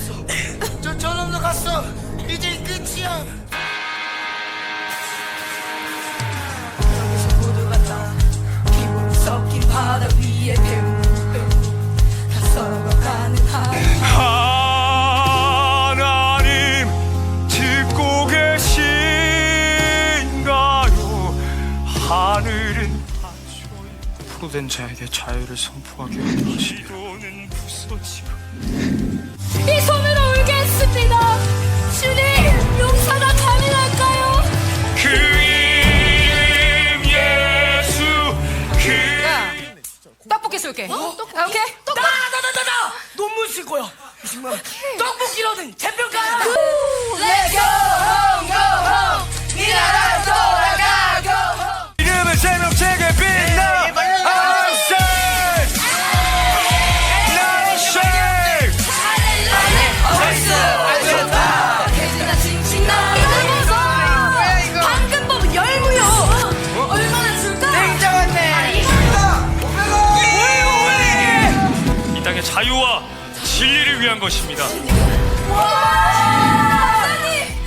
갔어. 네. 저 저놈도 갔어. 이제 끝이야. 여기서 모두가 다 기분 섞인 바다 위에 배우. 하나님 짓고 계신가요 하늘은 프로된 자에게 자유를 선포하게 하시고 기도는 부서지고 떡볶이 쏠게. 오케이? 나나나나나! 논문 쓸 거야. 정말? 떡볶이로는 재평가. Let's go! home, 자유와 진리를 위한 것입니다 저자님,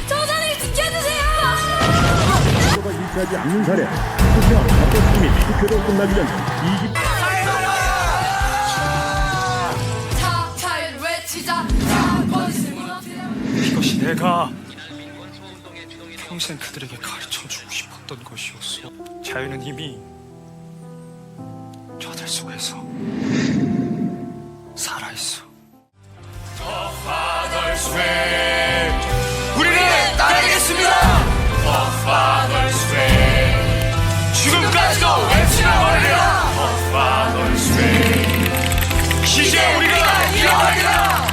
저자님 지켜주세요. 가 일치하지 않는 사례 투표와 합격 및 투표로 끝나기 전 20... 자, 자유를 외치자. 자, 무너뜨려. 이것이 내가 평생 그들에게 가르쳐 주고 싶었던 것이었어 자유는 이미 저들 속에서 우리는 따르겠습니다. 지금까지도 외치나 버리라. 이제 우리가 일어나리라